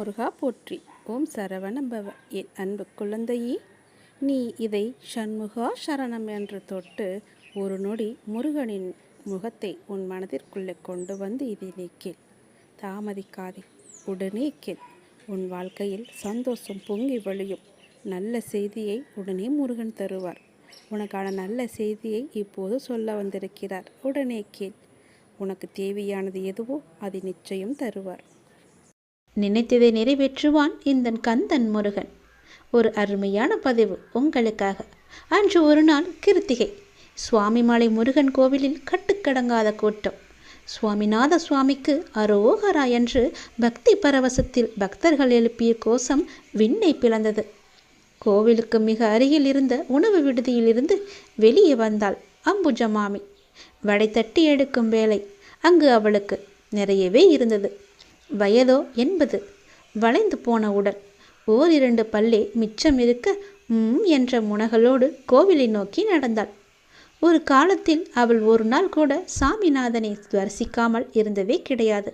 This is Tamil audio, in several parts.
முருகா போற்றி. ஓம் சரவணபவ என் அன்பு குழந்தையே நீ இதை சண்முகா சரணம் என்று தொட்டு ஒரு நொடி முருகனின் முகத்தை உன் மனதிற்குள்ளே கொண்டு வந்து இதை கேள். தாமதிக்காதே உடனே கேள். உன் வாழ்க்கையில் சந்தோஷம் பொங்கி வழியும் நல்ல செய்தியை உடனே முருகன் தருவார். உனக்கான நல்ல செய்தியை இப்போது சொல்ல வந்திருக்கிறார். உடனே கேள். உனக்கு தேவையானது எதுவோ அதை நிச்சயம் தருவார். நினைத்ததை நிறைவேற்றுவான் இந்த கந்தன் முருகன். ஒரு அருமையான பதிவு உங்களுக்காக. அன்று ஒரு நாள் கிருத்திகை. சுவாமிமலை முருகன் கோவிலில் கட்டுக்கடங்காத கூட்டம். சுவாமிநாத சுவாமிக்கு அரோகரா என்று பக்தி பரவசத்தில் பக்தர்கள் எழுப்பிய கோஷம் விண்ணை பிளந்தது. கோவிலுக்கு மிக அருகில் இருந்த உணவு விடுதியிலிருந்து வெளியே வந்தாள் அம்புஜமாமி வடை தட்டி எடுக்கும் வேலை அங்கு அவளுக்கு நிறையவே இருந்தது. வயதோ எண்பது வளைந்து போன உடல். ஓரிரண்டு பல்லே மிச்சம் இருக்க ம் என்ற முனகளோடு கோவிலை நோக்கி நடந்தாள். ஒரு காலத்தில் அவள் ஒரு நாள் கூட சாமிநாதனை தரிசிக்காமல் இருந்ததே கிடையாது.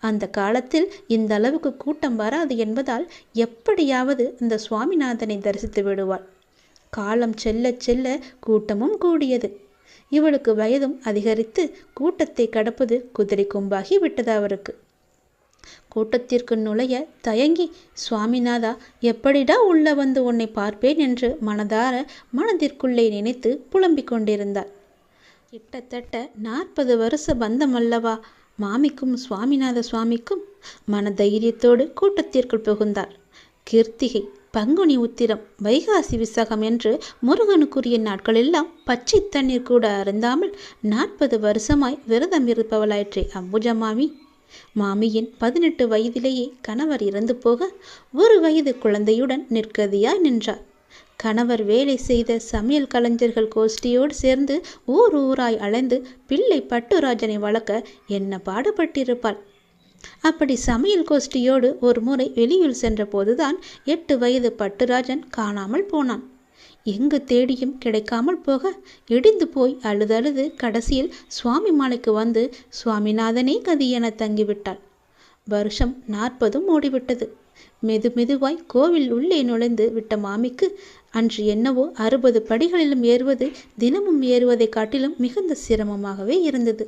அந்த காலத்தில் இந்த அளவுக்கு கூட்டம் வராது என்பதால் எப்படியாவது இந்த சுவாமிநாதனை தரிசித்து விடுவாள். காலம் செல்ல செல்ல கூட்டமும் கூடியது. இவளுக்கு வயதும் அதிகரித்து கூட்டத்தை கடப்பது குதிரை கொம்பாகி விட்டது அவருக்கு. கூட்டத்திற்கு நுழைய தயங்கி சுவாமிநாதா எப்படிடா உள்ள வந்து உன்னை பார்ப்பேன்? என்று மனதார மனதிற்குள்ளே நினைத்து புலம்பிக் கொண்டிருந்தார். கிட்டத்தட்ட நாற்பது வருஷ பந்தம் அல்லவா? மாமிக்கும் சுவாமிநாத சுவாமிக்கும் மன தைரியத்தோடு கூட்டத்திற்குள் புகுந்தார். கீர்த்திகை பங்குனி உத்திரம் வைகாசி விசகம் என்று முருகனுக்குரிய நாட்களெல்லாம் பச்சை தண்ணீர் கூட அருந்தாமல் நாற்பது வருஷமாய் விரதம் இருப்பவளாயிற்றே. அம்புஜமாமி மாமியின் பதினெட்டு வயதிலேயே கணவர் இறந்து போக ஒரு வயது குழந்தையுடன் நிற்கதியாய் நின்றார். கணவர் வேலை செய்த சமையல் கலைஞர்கள் கோஷ்டியோடு சேர்ந்து ஊர் ஊராய் அலைந்து பிள்ளை பட்டுராஜனை வளர்க்க என்ன பாடுபட்டிருப்பாள்? அப்படி சமையல் கோஷ்டியோடு ஒரு முறை வெளியில் சென்றபோதுதான் எட்டு வயது பட்டுராஜன் காணாமல் போனான். எங்கு தேடியும் கிடைக்காமல் போக இடிந்து போய் அழுதழுது கடைசியில் சுவாமி மாலைக்கு வந்து சுவாமிநாதனே கதி என தங்கிவிட்டாள். வருஷம் நாற்பதும் ஓடிவிட்டது. மெது மெதுவாய் கோவில் உள்ளே நுழைந்து விட்ட மாமிக்கு அன்று என்னவோ அறுபது படிகளிலும் ஏறுவது தினமும் ஏறுவதை காட்டிலும் மிகுந்த சிரமமாகவே இருந்தது.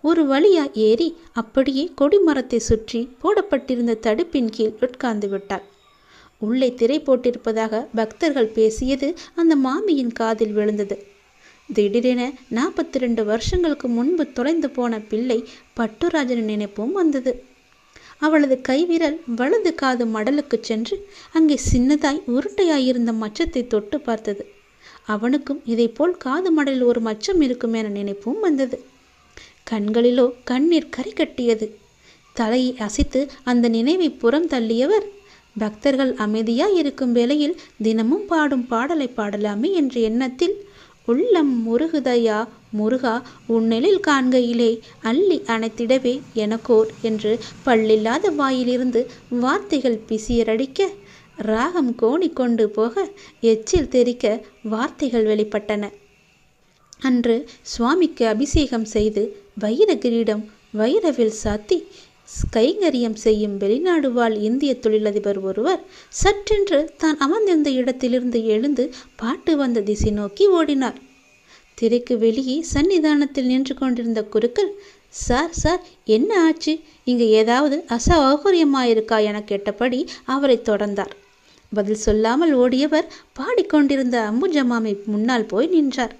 ஒரு வழியா ஏறி அப்படியே கொடிமரத்தை சுற்றி போடப்பட்டிருந்த தடுப்பின் கீழ் உட்கார்ந்து விட்டாள். உள்ளே திரை போட்டிருப்பதாக பக்தர்கள் பேசியது அந்த மாமியின் காதில் விழுந்தது. திடீரென நாற்பத்தி ரெண்டு வருஷங்களுக்கு முன்பு தொலைந்து போன பிள்ளை பட்டுராஜன் நினைப்பும் வந்தது. அவளது கைவிரல் வலது காது மடலுக்கு சென்று அங்கே சின்னதாய் உருட்டையாயிருந்த மச்சத்தை தொட்டு பார்த்தது. அவனுக்கும் இதைப்போல் காது மடலில் ஒரு மச்சம் இருக்கும் என நினைப்பும் வந்தது. கண்களிலோ கண்ணீர் கரை கட்டியது. தலையை அசைத்து அந்த நினைவை புறம் தள்ளியவர் பக்தர்கள் அமைதியாக இருக்கும் வேளையில் தினமும் பாடும் பாடலை பாடலாமே என்ற எண்ணத்தில் உள்ளம் முருகுதையா முருகா உன்னெழில் காண்கையிலே அள்ளி அணைத்திடவே எனக்கோர் என்று பல்லில்லாத வாயிலிருந்து வார்த்தைகள் பிசியரடிக்க ராகம் கோணி கொண்டு போக எச்சில் தெரிக்க வார்த்தைகள் வெளிப்பட்டன. அன்று சுவாமிக்கு அபிஷேகம் செய்து வைர கிரீடம் வைரவில் சாத்தி கைங்கரியம் செய்யும் வெளிநாடு வாழ் இந்திய தொழிலதிபர் ஒருவர் சற்றென்று தான் அமர்ந்திருந்த இடத்திலிருந்து எழுந்து பாட்டு வந்த திசை நோக்கி ஓடினார். திரைக்கு வெளியே சன்னிதானத்தில் நின்று கொண்டிருந்த குருக்கள் சார் சார் என்ன ஆச்சு? இங்கே ஏதாவது அசௌகரியமாயிருக்கா? என கேட்டபடி அவரை தொடர்ந்தார். பதில் சொல்லாமல் ஓடியவர் பாடிக்கொண்டிருந்த அம்புஜமாமை முன்னால் போய் நின்றார்.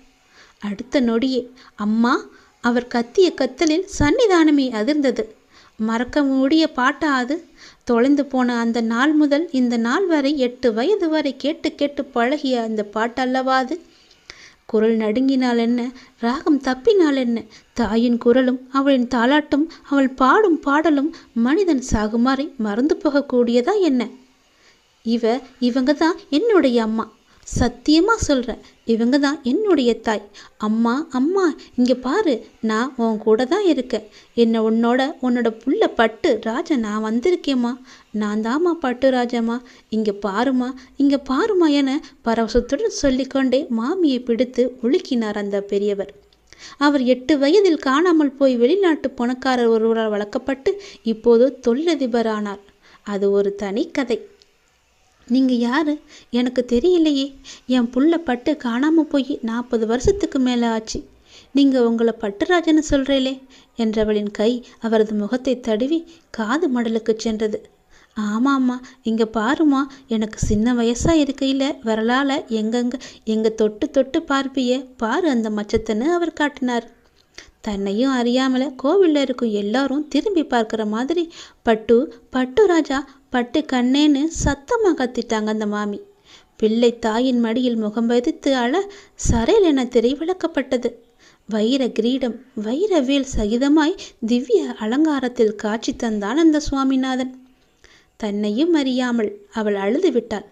அடுத்த நொடியே அம்மா அவர் கத்திய கத்தலில் சன்னிதானமே அதிர்ந்தது. மறக்க முடிய பாட்டா அது? தொலைந்து போன அந்த நாள் முதல் இந்த நாள் வரை எட்டு வயது வரை கேட்டு கேட்டு பழகிய அந்த பாட்டல்லவா அது? குரல் நடுங்கினால் என்ன? ராகம் தப்பினால் என்ன? தாயின் குரலும் அவளின் தாளாட்டும் அவள் பாடும் பாடலும் மனிதன் சாகுமாறை மறந்து போகக்கூடியதா என்ன? இவ இவங்க தான் என்னுடைய அம்மா. சத்தியமாக சொல்கிறேன் இவங்க தான் என்னுடைய தாய். அம்மா அம்மா இங்கே பாரு நான் உன் கூட தான் இருக்கேன். என்னை உன்னோட உன்னோட புள்ள பட்டு ராஜா நான் வந்திருக்கேம்மா. நான் தாம்மா பட்டு ராஜாம்மா. இங்கே பாருமா இங்கே பாருமா என பரவசத்துடன் சொல்லிக்கொண்டே மாமியை பிடித்து உலுக்கினார் அந்த பெரியவர். அவர் எட்டு வயதில் காணாமல் போய் வெளிநாட்டு பணக்காரர் ஒருவரால் வளர்க்கப்பட்டு இப்போது தொழிலதிபரானார். அது ஒரு தனி கதை நீங்கள் யார்? எனக்கு தெரியலையே. என் புள்ள பட்டு காணாமல் போய் நாற்பது வருஷத்துக்கு மேலே ஆச்சு. நீங்கள் உங்களை பட்டுராஜன்னு சொல்கிறீங்களே என்றவளின் கை அவரது முகத்தை தடுவி காது மடலுக்கு சென்றது. ஆமாம்மா இங்கே பாருமா எனக்கு சின்ன வயசாக இருக்கையில் வரலால எங்கெங்கே எங்கே தொட்டு தொட்டு பார்ப்பியே பாரு அந்த மச்சத்தன்னு அவர் காட்டினார். தன்னையும் அறியாமல கோவிலில் இருக்கும் எல்லாரும் திரும்பி பார்க்குற மாதிரி பட்டு பட்டு ராஜா பட்டு கண்ணேன்னு சத்தமாக கத்திட்டாங்க அந்த மாமி. பிள்ளை தாயின் மடியில் முகம் பதித்து அழ சரையில் என திரை விளக்கப்பட்டது. வைர கிரீடம் வைர வேல் சகிதமாய் திவ்ய அலங்காரத்தில் காட்சி தந்தான் அந்த சுவாமிநாதன். தன்னையும் அறியாமல் அவள் அழுது விட்டாள்.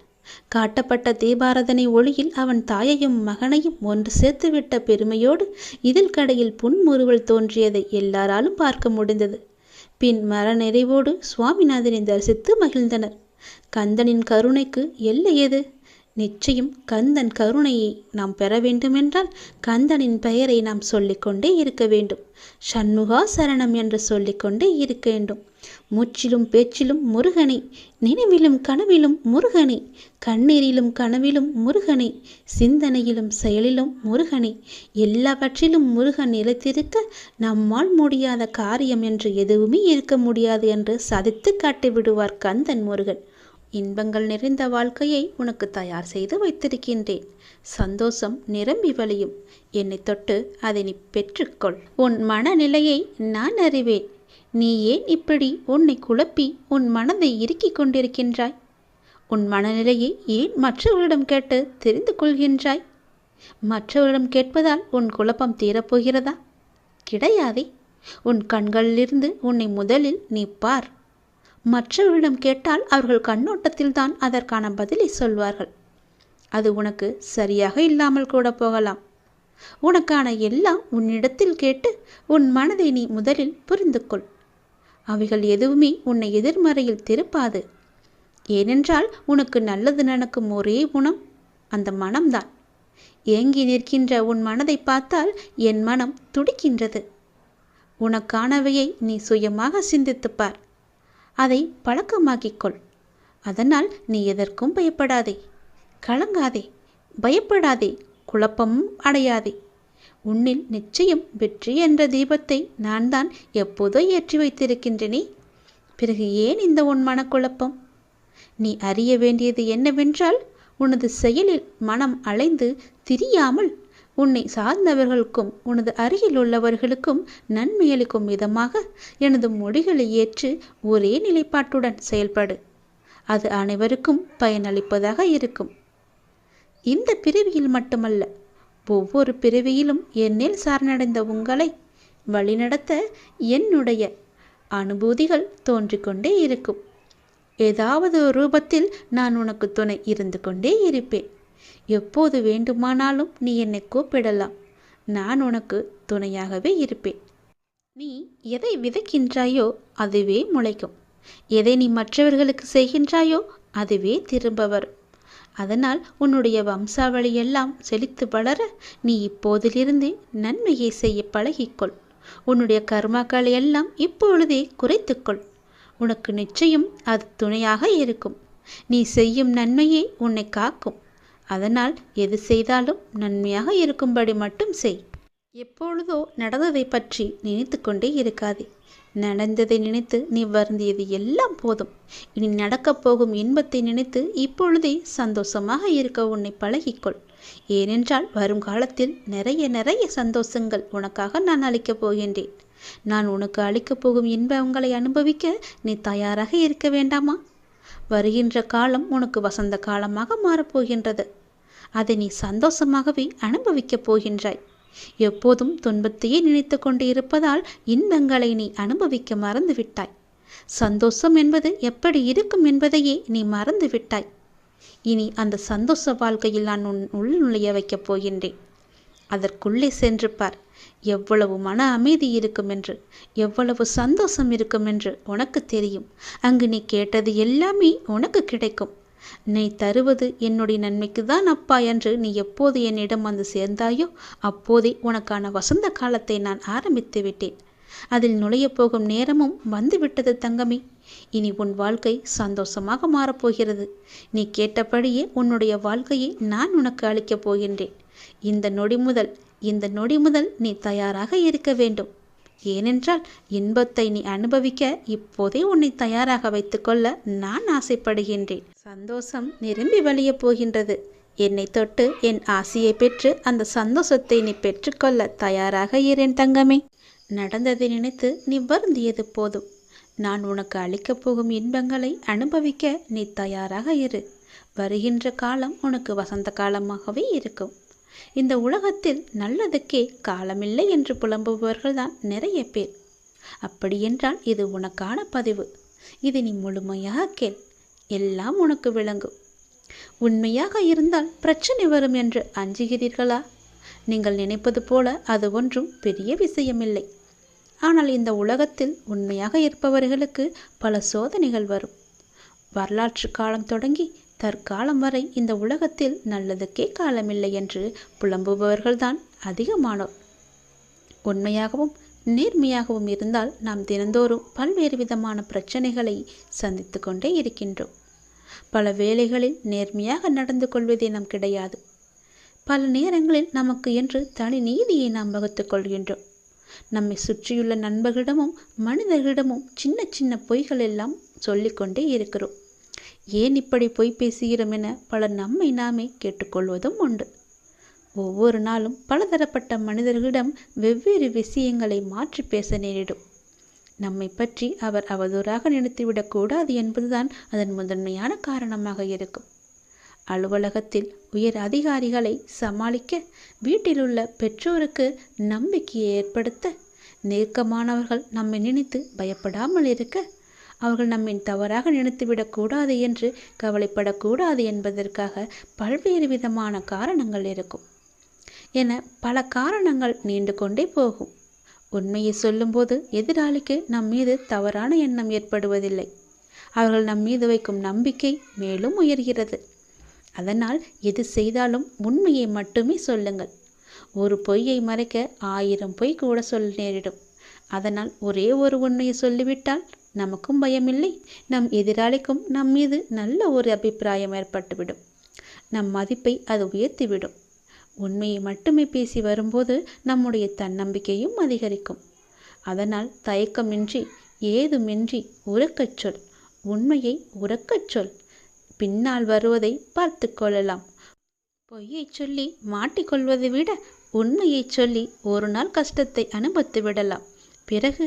காட்டப்பட்ட தீபாரதனை ஒளியில் அவன் தாயையும் மகனையும் ஒன்று சேர்த்துவிட்ட பெருமையோடு இதில் கடையில் புன்முறுவல் தோன்றியதை எல்லாராலும் பார்க்க முடிந்தது. பின் மரநிறைவோடு சுவாமிநாதனை தரிசித்து மகிழ்ந்தனர். கந்தனின் கருணைக்கு எல்லை எது? நிச்சயம் கந்தன் கருணையை நாம் பெற வேண்டுமென்றால் கந்தனின் பெயரை நாம் சொல்லிக்கொண்டே இருக்க வேண்டும். சண்முகா சரணம் என்று சொல்லிக்கொண்டே இருக்க வேண்டும். மூச்சிலும் பேச்சிலும் முருகனை நினைவிலும் கனவிலும் முருகனை கண்ணீரிலும் கனவிலும் முருகனை சிந்தனையிலும் செயலிலும் முருகனை எல்லாவற்றிலும் முருகன் நிலைத்திருக்க நம்மால் முடியாத காரியம் என்று எதுவுமே இருக்க முடியாது என்று சாதித்து காட்டி விடுவார் கந்தன் முருகன். இன்பங்கள் நிறைந்த வாழ்க்கையை உனக்கு தயார் செய்து வைத்திருக்கின்றேன். சந்தோஷம் நிரம்பி வழியும். என்னை தொட்டு அதை நீ பெற்றுக்கொள். உன் மனநிலையை நான் அறிவேன். நீ ஏன் இப்படி உன்னை குழப்பி உன் மனதை இறுக்கிக் கொண்டிருக்கின்றாய்? உன் மனநிலையை ஏன் மற்றவர்களிடம் கேட்டு தெரிந்து கொள்கின்றாய்? மற்றவரிடம் கேட்பதால் உன் குழப்பம் தீரப்போகிறதா? கிடையாதே. உன் கண்களிலிருந்து உன்னை முதலில் நீ பார். மற்றவர்களிடம் கேட்டால் அவர்கள் கண்ணோட்டத்தில்தான் அதற்கான பதிலை சொல்வார்கள். அது உனக்கு சரியாக இல்லாமல் கூட போகலாம். உனக்கான எல்லாம் உன்னிடத்தில் கேட்டு உன் மனதை நீ முதலில் புரிந்து கொள் அவைகள் எதுவுமே உன்னை எதிர்மறையில் திருப்பாது. ஏனென்றால் உனக்கு நல்லது நடக்கும் ஒரே குணம் அந்த மனம்தான். ஏங்கி நிற்கின்ற உன் மனதை பார்த்தால் என் மனம் துடிக்கின்றது. உனக்கானவையை நீ சுயமாக சிந்தித்துப்பார். அதை பழக்கமாக்கிக்கொள் அதனால் நீ எதற்கும் பயப்படாதே. கலங்காதே. பயப்படாதே. குழப்பமும் அடையாதே. உன்னில் நிச்சயம் வெற்றி என்ற தீபத்தை நான் தான் எப்போதோ ஏற்றி வைத்திருக்கின்றனே. பிறகு ஏன் இந்த உன் மனக்குழப்பம்? நீ அறிய வேண்டியது என்னவென்றால் உனது செயலில் மனம் அலைந்து திரியாமல் உன்னை சார்ந்தவர்களுக்கும் உனது அருகில் உள்ளவர்களுக்கும் நன்மையளிக்கும் விதமாக எனது மொழிகளை ஏற்று ஒரே நிலைப்பாட்டுடன் செயல்படு. அது அனைவருக்கும் பயனளிப்பதாக இருக்கும். இந்த பிரிவியில் மட்டுமல்ல ஒவ்வொரு பிறவியிலும் என்னில் சரணடைந்த உங்களை வழிநடத்த என்னுடைய அனுபூதிகள் தோன்றிக்கொண்டே இருக்கும். ஏதாவது ஒரு ரூபத்தில் நான் உனக்கு துணை இருந்து கொண்டே இருப்பேன். எப்போது வேண்டுமானாலும் நீ என்னை கூப்பிடலாம். நான் உனக்கு துணையாகவே இருப்பேன். நீ எதை விதைக்கின்றாயோ அதுவே முளைக்கும். எதை நீ மற்றவர்களுக்கு செய்கின்றாயோ அதுவே திரும்ப வரும். அதனால் உன்னுடைய வம்சாவளியெல்லாம் செழித்து வளர நீ இப்போதிலிருந்தே நன்மையை செய்ய பழகிக்கொள். உன்னுடைய கர்மாக்களை எல்லாம் இப்பொழுதே குறைத்துக்கொள். உனக்கு நிச்சயம் அது துணையாக இருக்கும். நீ செய்யும் நன்மையே உன்னை காக்கும். அதனால் எது செய்தாலும் நன்மையாக இருக்கும்படி மட்டும் செய். எப்பொழுதோ நடந்ததை பற்றி நினைத்து கொண்டே இருக்காதே. நடந்ததை நினைத்து நீ வருந்தியது எல்லாம் போதும். இனி நடக்கப் போகும் இன்பத்தை நினைத்து இப்பொழுதே சந்தோஷமாக இருக்க உன்னை பழகிக்கொள். ஏனென்றால் வரும் காலத்தில் நிறைய நிறைய சந்தோஷங்கள் உனக்காக நான் அளிக்கப் போகின்றேன். நான் உனக்கு அளிக்கப் போகும் இன்பங்களை அனுபவிக்க நீ தயாராக இருக்க வேண்டாமா? வருகின்ற காலம் உனக்கு வசந்த காலமாக மாறப்போகின்றது அதை நீ சந்தோஷமாகவே அனுபவிக்கப் போகின்றாய். எப்போதும் துன்பத்தையே நினைத்து கொண்டு இருப்பதால் இன்பங்களை நீ அனுபவிக்க மறந்துவிட்டாய். சந்தோஷம் என்பது எப்படி இருக்கும் என்பதையே நீ மறந்து விட்டாய் இனி அந்த சந்தோஷ வாழ்க்கையில் நான் உன் உள் நுழைய வைக்கப் போகின்றேன். அதற்குள்ளே சென்று பார். எவ்வளவு மன அமைதி இருக்கும் என்று எவ்வளவு சந்தோஷம் இருக்கும் என்று உனக்கு தெரியும். அங்கு நீ கேட்டது எல்லாமே உனக்கு கிடைக்கும். நீ தருவது என்னுடைய நன்மைக்கு தான் அப்பா என்று நீ எப்போது என்னிடம் வந்து சேர்ந்தாயோ அப்போதே உனக்கான வசந்த காலத்தை நான் ஆரம்பித்து விட்டேன். அதில் நுழைய போகும் நேரமும் வந்துவிட்டது தங்கமே. இனி உன் வாழ்க்கை சந்தோஷமாக மாறப்போகிறது. நீ கேட்டபடியே உன்னுடைய வாழ்க்கையை நான் உனக்கு அளிக்கப் போகின்றேன். இந்த நொடி முதல் இந்த நொடி முதல் நீ தயாராக இருக்க வேண்டும். ஏனென்றால் இன்பத்தை நீ அனுபவிக்க இப்போதே உன்னை தயாராக வைத்துக்கொள்ள நான் ஆசைப்படுகின்றேன். சந்தோஷம் நிரம்பி வழியப் போகின்றது. என்னை தொட்டு என் ஆசையை பெற்று அந்த சந்தோஷத்தை நீ பெற்றுக்கொள்ள தயாராக இரேன் தங்கமே. நடந்ததை நினைத்து நீ வருந்தியது போதும். நான் உனக்கு அளிக்கப் போகும் இன்பங்களை அனுபவிக்க நீ தயாராக இரு. வருகின்ற காலம் உனக்கு வசந்த காலமாகவே இருக்கும். இந்த உலகத்தில் நல்லதுக்கே காலமில்லை என்று புலம்புபவர்கள்தான் நிறைய பேர். அப்படியென்றால் இது உனக்கான பதிவு. இது நீ முழுமையாக கேள். எல்லாம் உனக்கு விளங்கும். உண்மையாக இருந்தால் பிரச்சனை வரும் என்று அஞ்சுகிறீர்களா? நீங்கள் நினைப்பது போல அது ஒன்றும் பெரிய விஷயமில்லை. ஆனால் இந்த உலகத்தில் உண்மையாக இருப்பவர்களுக்கு பல சோதனைகள் வரும். வரலாற்று காலம் தொடங்கி தற்காலம் வரை இந்த உலகத்தில் நல்லதுக்கே காலமில்லை என்று புலம்புபவர்கள்தான் அதிகமானோர். உண்மையாகவும் நேர்மையாகவும் இருந்தால் நாம் தினந்தோறும் பல்வேறு விதமான பிரச்சனைகளை சந்தித்து கொண்டே இருக்கின்றோம். பல வேளைகளில் நேர்மையாக நடந்து கொள்வதே நம் கிடையாது. பல நேரங்களில் நமக்கு என்று தனி நீதியை நாம் வகுத்துக் கொள்கின்றோம். நம்மை சுற்றியுள்ள நண்பர்களிடமும் மனிதர்களிடமும் சின்ன சின்ன பொய்கள் எல்லாம் சொல்லிக்கொண்டே இருக்கிறோம். ஏன் இப்படி பொய் பேசுகிறோம் என பலர் நம்மை நாமே கேட்டுக்கொள்வதும் உண்டு. ஒவ்வொரு நாளும் பலதரப்பட்ட மனிதர்களிடம் வெவ்வேறு விஷயங்களை மாற்றி பேச நேரிடும். நம்மை பற்றி அவர் அவதூறாக நினைத்துவிடக்கூடாது என்பதுதான் அதன் முதன்மையான காரணமாக இருக்கும். அலுவலகத்தில் உயர் அதிகாரிகளை சமாளிக்க வீட்டிலுள்ள பெற்றோருக்கு நம்பிக்கையை ஏற்படுத்த நெருக்கமானவர்கள் நம்மை நினைத்து பயப்படாமல் இருக்க அவர்கள் நம்மை தவறாக நினைத்துவிடக்கூடாது என்று கவலைப்படக்கூடாது என்பதற்காக பல்வேறு விதமான காரணங்கள் இருக்கும். என பல காரணங்கள் நீண்டு கொண்டே போகும். உண்மையை சொல்லும்போது எதிராளிக்கு நம் மீது தவறான எண்ணம் ஏற்படுவதில்லை. அவர்கள் நம் மீது வைக்கும் நம்பிக்கை மேலும் உயர்கிறது. அதனால் எது செய்தாலும் உண்மையை மட்டுமே சொல்லுங்கள். ஒரு பொய்யை மறைக்க ஆயிரம் பொய் கூட சொல்ல நேரிடும். அதனால் ஒரே ஒரு உண்மையை சொல்லிவிட்டால் நமக்கும் பயமில்லை நம் எதிராளிக்கும் நம் மீது நல்ல ஒரு அபிப்பிராயம் ஏற்பட்டுவிடும். நம் மதிப்பை அது உயர்த்திவிடும். உண்மையை மட்டுமே பேசி வரும்போது நம்முடைய தன்னம்பிக்கையும் அதிகரிக்கும். அதனால் தயக்கமின்றி ஏதுமின்றி உறக்கச் சொல். உண்மையை உறக்கச் சொல். பின்னால் வருவதை பார்த்து கொள்ளலாம். பொய்யை சொல்லி மாட்டிக்கொள்வதை விட உண்மையை சொல்லி ஒரு நாள் கஷ்டத்தை அனுபவித்து விடலாம். பிறகு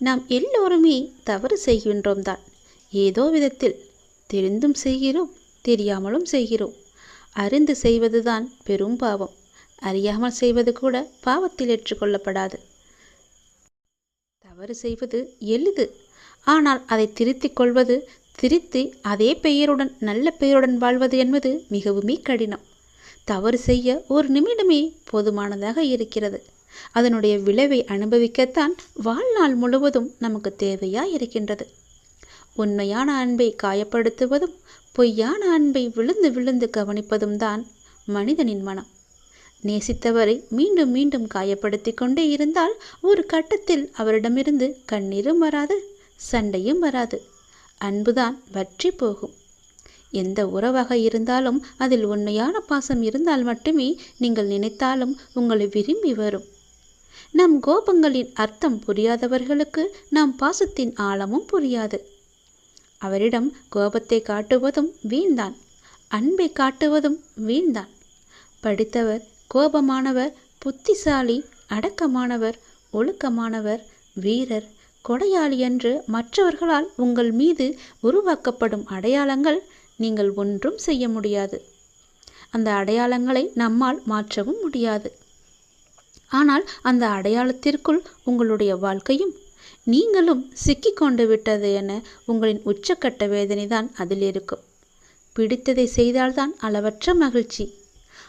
நாம் எல்லோருமே தவறு செய்கின்றோம் தான் ஏதோ விதத்தில் தெரிந்தும் செய்கிறோம் தெரியாமலும் செய்கிறோம். அறிந்து செய்வதுதான் பெரும் பாவம். அறியாமல் செய்வது கூட பாவத்தில் ஏற்றுக்கொள்ளப்படாது. தவறு செய்வது எளிது. ஆனால் அதை திருத்திக் கொள்வது திருத்தி அதே பெயருடன் நல்ல பெயருடன் வாழ்வது என்பது மிகவுமே கடினம். தவறு செய்ய ஒரு நிமிடமே போதுமானதாக இருக்கிறது. அதனுடைய விளைவை அனுபவிக்கத்தான் வாழ்நாள் முழுவதும் நமக்கு தேவையா இருக்கின்றது உண்மையான அன்பை காயப்படுத்துவதும் பொய்யான அன்பை விழுந்து விழுந்து கவனிப்பதும் தான் மனிதனின் மனம். நேசித்தவரை மீண்டும் மீண்டும் காயப்படுத்தி கொண்டே இருந்தால் ஒரு கட்டத்தில் அவரிடமிருந்து கண்ணீரும் வராது சண்டையும் வராது. அன்புதான் வற்றி போகும். எந்த உறவாக இருந்தாலும் அதில் உண்மையான பாசம் இருந்தால் மட்டுமே நீங்கள் நினைத்தாலும் உங்களை விரும்பி வரும். நம் கோபங்களின் அர்த்தம் புரியாதவர்களுக்கு நம் பாசத்தின் ஆழமும் புரியாது. அவரிடம் கோபத்தை காட்டுவதும் வீண்தான் அன்பை காட்டுவதும் வீண்தான். படித்தவர் கோபமானவர் புத்திசாலி அடக்கமானவர் ஒழுக்கமானவர் வீரர் கொடையாளி என்று மற்றவர்களால் உங்கள் மீது உருவாக்கப்படும் அடையாளங்கள் நீங்கள் ஒன்றும் செய்ய முடியாது. அந்த அடையாளங்களை நம்மால் மாற்றவும் முடியாது. ஆனால் அந்த அடையாளத்திற்குள் உங்களுடைய வாழ்க்கையும் நீங்களும் சிக்கிக்கொண்டு விட்டது என உங்களின் உச்சக்கட்ட வேதனைதான் அதில் இருக்கும். பிடித்ததை செய்தால்தான் அளவற்ற மகிழ்ச்சி.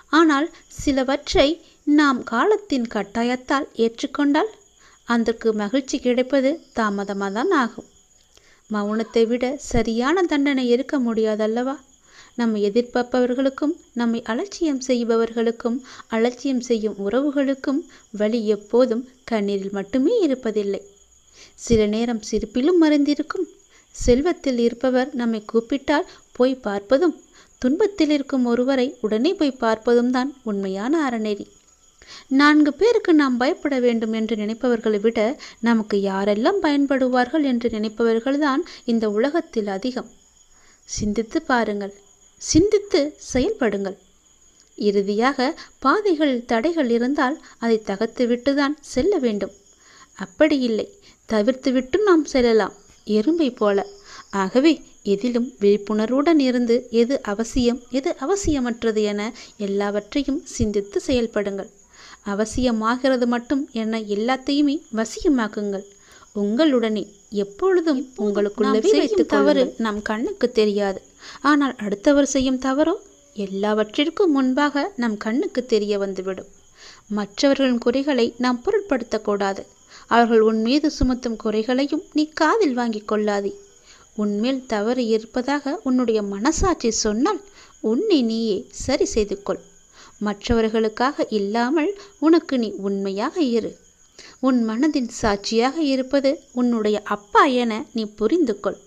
ஆனால் சிலவற்றை நாம் காலத்தின் கட்டாயத்தால் ஏற்றுக்கொண்டால் அதற்கு மகிழ்ச்சி கிடைப்பது தாமதமாக தான் ஆகும். மௌனத்தை விட சரியான தண்டனை இருக்க முடியாதல்லவா? நம்மை எதிர்பார்ப்பவர்களுக்கும் நம்மை அலட்சியம் செய்பவர்களுக்கும் அலட்சியம் செய்யும் உறவுகளுக்கும் வழி எப்போதும் கண்ணீரில் மட்டுமே இருப்பதில்லை. சில நேரம் சிரிப்பிலும் மறைந்திருக்கும். செல்வத்தில் இருப்பவர் நம்மை கூப்பிட்டால் போய் பார்ப்பதும் துன்பத்தில் இருக்கும் ஒருவரை உடனே போய் பார்ப்பதும் தான் உண்மையான அறநெறி. நான்கு பேருக்கு நாம் பயப்பட வேண்டும் என்று நினைப்பவர்களை விட நமக்கு யாரெல்லாம் பயன்படுவார்கள் என்று நினைப்பவர்கள்தான் இந்த உலகத்தில் அதிகம். சிந்தித்து பாருங்கள். சிந்தித்து செயல்படுங்கள். இறுதியாக பாதைகள் தடைகள் இருந்தால் அதை தகர்த்துவிட்டு தான் செல்ல வேண்டும். அப்படி இல்லை. தவிர்த்துவிட்டும் நாம் செல்லலாம். எறும்பை போல. ஆகவே எதிலும் விழிப்புணர்வுடன் இருந்து எது அவசியம் எது அவசியமற்றது என எல்லாவற்றையும் சிந்தித்து செயல்படுங்கள். அவசியமாகிறது மட்டும் என எல்லாத்தையுமே வசியமாக்குங்கள். உங்களுடனே எப்பொழுதும் உங்களுக்குள்ளவே வைத்து தவறு நம் கண்ணுக்கு தெரியாது. ஆனால் அடுத்தவர் செய்யும் தவறோ? எல்லாவற்றிற்கும் முன்பாக நம் கண்ணுக்கு தெரிய வந்துவிடும். மற்றவர்களின் குறைகளை நாம் பொருட்படுத்தக்கூடாது அவர்கள் உன் மீது சுமத்தும் குறைகளையும் நீ காதில் வாங்கிக் கொள்ளாதே. உன்மேல் தவறு இருப்பதாக உன்னுடைய மனசாட்சி சொன்னால் உன்னை நீயே சரி செய்து கொள் மற்றவர்களுக்காக இல்லாமல் உனக்கு நீ உண்மையாக இரு. உன் மனதின் சாட்சியாக இருப்பது உன்னுடைய அப்பா என நீ புரிந்து கொள்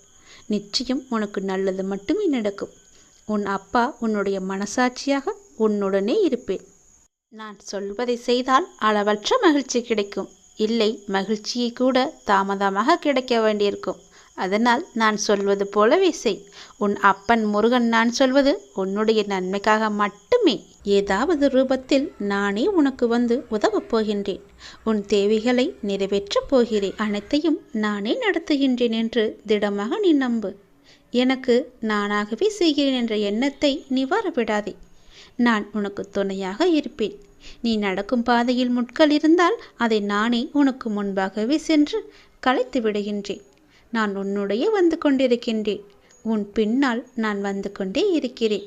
நிச்சயம் உனக்கு நல்லது மட்டுமே நடக்கும். உன் அப்பா உன்னுடைய மனசாட்சியாக உன்னுடனே இருப்பேன். நான் சொல்வதை செய்தால் அளவற்ற மகிழ்ச்சி கிடைக்கும். இல்லை மகிழ்ச்சியை கூட தாமதமாக கிடைக்க வேண்டியிருக்கும். அதனால் நான் சொல்வது போலவே செய். உன் அப்பன் முருகன் நான் சொல்வது உன்னுடைய நன்மைக்காக மட்டுமே. ஏதாவது ரூபத்தில் நானே உனக்கு வந்து உதவப் போகின்றேன். உன் தேவைகளை நிறைவேற்றப் போகிறேன் அனைத்தையும் நானே நடத்துகின்றேன் என்று திடமாக நீ நம்பு. எனக்கு நானாகவே செய்கிறேன் என்ற எண்ணத்தை நீ வரவிடாதே. நான் உனக்கு துணையாக இருப்பேன். நீ நடக்கும் பாதையில் முட்கள் இருந்தால் அதை நானே உனக்கு முன்பாகவே சென்று களைத்து விடுகின்றேன். நான் உன்னுடைய வந்து கொண்டிருக்கின்றேன். உன் பின்னால் நான் வந்து கொண்டே இருக்கிறேன்.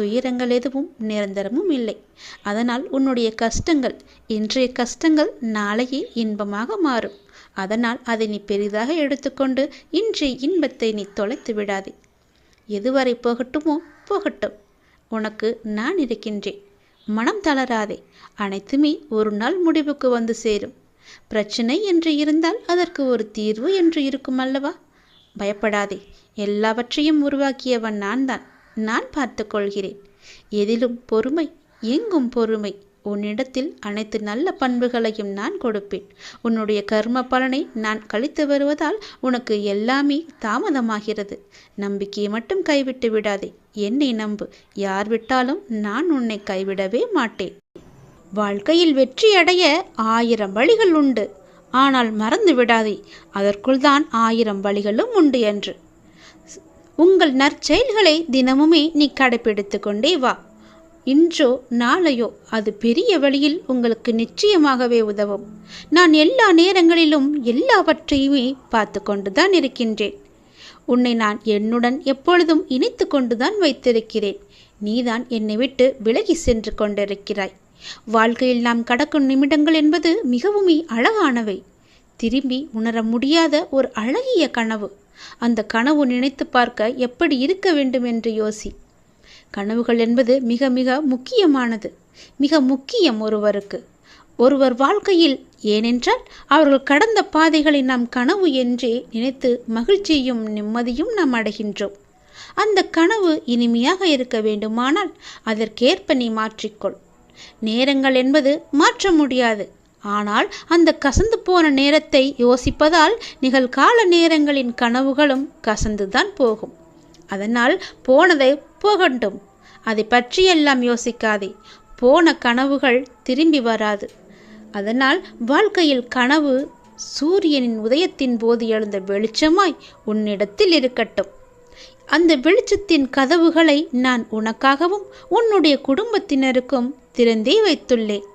துயரங்கள் எதுவும் நிரந்தரமும் இல்லை. அதனால் உன்னுடைய கஷ்டங்கள் இன்றைய கஷ்டங்கள் நாளையே இன்பமாக மாறும். அதனால் அதை நீ பெரிதாக எடுத்துக்கொண்டு இன்றைய இன்பத்தை நீ தொலைத்து விடாதே. எதுவரை போகட்டுமோ போகட்டும். உனக்கு நான் இருக்கின்றேன். மனம் தளராதே. அனைத்துமே ஒரு நாள் முடிவுக்கு வந்து சேரும். பிரச்சனை என்று இருந்தால் அதற்கு ஒரு தீர்வு என்று இருக்கும் அல்லவா? பயப்படாதே. எல்லாவற்றையும் உருவாக்கியவன் நான் தான் நான் பார்த்து கொள்கிறேன் எதிலும் பொறுமை எங்கும் பொறுமை. உன்னிடத்தில் அனைத்து நல்ல பண்புகளையும் நான் கொடுப்பேன். உன்னுடைய கர்ம பலனை நான் கழித்து வருவதால் உனக்கு எல்லாமே தாமதமாகிறது. நம்பிக்கையை மட்டும் கைவிட்டு விடாதே. என்னை நம்பு. யார் விட்டாலும் நான் உன்னை கைவிடவே மாட்டேன். வாழ்க்கையில் வெற்றியடைய ஆயிரம் வழிகள் உண்டு. ஆனால் மறந்து விடாதே. அதற்குள் தான் ஆயிரம் வழிகளும் உண்டு என்று. உங்கள் நற்செயல்களை தினமுமே நீ கடைப்பிடித்து கொண்டே வா. இன்றோ நாளையோ அது பெரிய வழியில் உங்களுக்கு நிச்சயமாகவே உதவும். நான் எல்லா நேரங்களிலும் எல்லாவற்றையுமே பார்த்து கொண்டுதான் இருக்கின்றேன். உன்னை நான் என்னுடன் எப்பொழுதும் இணைத்து கொண்டுதான் வைத்திருக்கிறேன். நீதான் என்னை விட்டு விலகி சென்று கொண்டிருக்கிறாய். வாழ்க்கையில் நாம் கடக்கும் நிமிடங்கள் என்பது மிகவும் அழகானவை. திரும்பி உணர முடியாத ஒரு அழகிய கனவு. அந்த கனவு நினைத்து பார்க்க எப்படி இருக்க வேண்டும் என்று யோசி. கனவுகள் என்பது மிக மிக முக்கியமானது. மிக முக்கியம் ஒருவருக்கு. ஒருவர் வாழ்க்கையில் ஏனென்றால் அவர்கள் கடந்த பாதைகளை நாம் கனவு என்றே நினைத்து மகிழ்ச்சியும் நிம்மதியும் நாம் அடைகின்றோம். அந்த கனவு இனிமையாக இருக்க வேண்டுமானால் அதற்கேற்ப நீ மாற்றிக்கொள். நேரங்கள் என்பது மாற்ற முடியாது. ஆனால் அந்த கசந்து போன நேரத்தை யோசிப்பதால் நிகழ்கால நேரங்களின் கனவுகளும் கசந்துதான் போகும். அதனால் போனதை போகட்டும் அதை பற்றியெல்லாம் யோசிக்காதே. போன கனவுகள் திரும்பி வராது. அதனால் வாழ்க்கையில் கனவு சூரியனின் உதயத்தின் போது எழுந்த வெளிச்சமாய் உன்னிடத்தில் இருக்கட்டும். அந்த வெளிச்சத்தின் கதவுகளை நான் உனக்காகவும் உன்னுடைய குடும்பத்தினருக்கும் திறந்தே வைத்துள்ளேன்.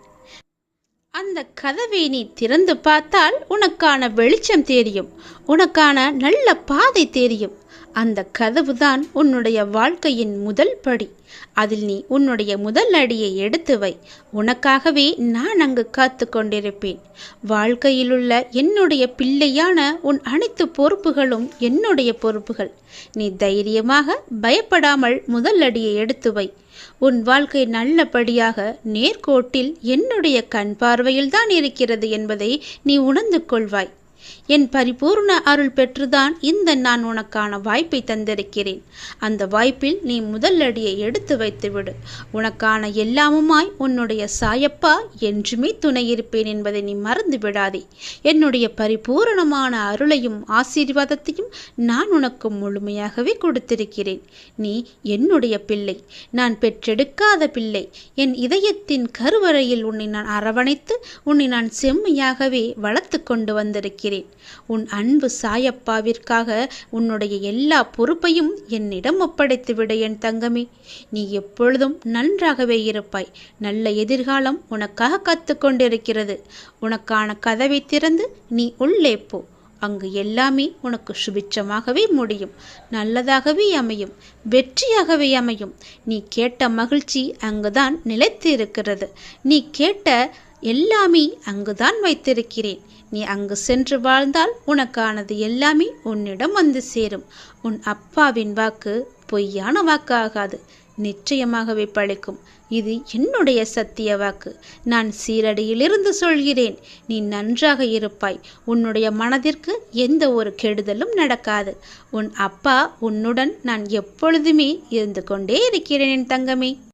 அந்த கதவை நீ திறந்து பார்த்தால் உனக்கான வெளிச்சம் தெரியும் உனக்கான நல்ல பாதை தெரியும். அந்த கதவுதான் உன்னுடைய வாழ்க்கையின் முதல் படி. அதில் நீ உன்னுடைய முதல் அடியை எடுத்து வை. உனக்காகவே நான் அங்கு காத்து கொண்டிருப்பேன். வாழ்க்கையிலுள்ள என்னுடைய பிள்ளையான உன் அனைத்து பொறுப்புகளும் என்னுடைய பொறுப்புகள். நீ தைரியமாக பயப்படாமல் முதல் அடியை எடுத்து வை. உன் வாழ்க்கை நல்லபடியாக நேர்கோட்டில் என்னுடைய கண் பார்வையில்தான் இருக்கிறது என்பதை நீ உணர்ந்து கொள்வாய். என் பரிபூர்ண அருள் பெற்றுதான் இந்த நான் உனக்கான வாய்ப்பை தந்திருக்கிறேன். அந்த வாய்ப்பில் நீ முதல் அடியை எடுத்து வைத்துவிடு. உனக்கான எல்லாமுமாய் உன்னுடைய சாயப்பா என்றுமே துணை இருப்பேன் என்பதை நீ மறந்து விடாதே. என்னுடைய பரிபூரணமான அருளையும் ஆசீர்வாதத்தையும் நான் உனக்கு முழுமையாகவே கொடுத்திருக்கிறேன். நீ என்னுடைய பிள்ளை. நான் பெற்றெடுக்காத பிள்ளை. என் இதயத்தின் கருவறையில் உன்னை நான் அரவணைத்து உன்னை நான் செம்மையாகவே வளர்த்து கொண்டு வந்திருக்கிறேன். உன் அன்பு சாயப்பாவிற்காக உன்னுடைய எல்லா பொறுப்பையும் என்னிடம் ஒப்படைத்து விட என் தங்கமே. நீ எப்பொழுதும் நன்றாகவே இருப்பாய். நல்ல எதிர்காலம் உனக்காக காத்து கொண்டிருக்கிறது உனக்கான கதவை திறந்து நீ உள்ளே போ. அங்கு எல்லாமே உனக்கு சுபிட்சமாகவே முடியும். நல்லதாகவே அமையும். வெற்றியாகவே அமையும். நீ கேட்ட மகிழ்ச்சி அங்குதான் நிலைத்து இருக்கிறது நீ கேட்ட எல்லாமே அங்குதான் வைத்திருக்கிறேன். நீ அங்கு சென்று வாழ்ந்தால் உனக்கானது எல்லாமே உன்னிடம் வந்து சேரும். உன் அப்பாவின் வாக்கு பொய்யான வாக்கு ஆகாது நிச்சயமாகவே பழிக்கும். இது என்னுடைய சத்திய வாக்கு. நான் சீரடியிலிருந்து சொல்கிறேன் நீ நன்றாக இருப்பாய். உன்னுடைய மனதிற்கு எந்த ஒரு கெடுதலும் நடக்காது. உன் அப்பா உன்னுடன் நான் எப்பொழுதுமே இருந்து கொண்டே இருக்கிறேன் என் தங்கமே.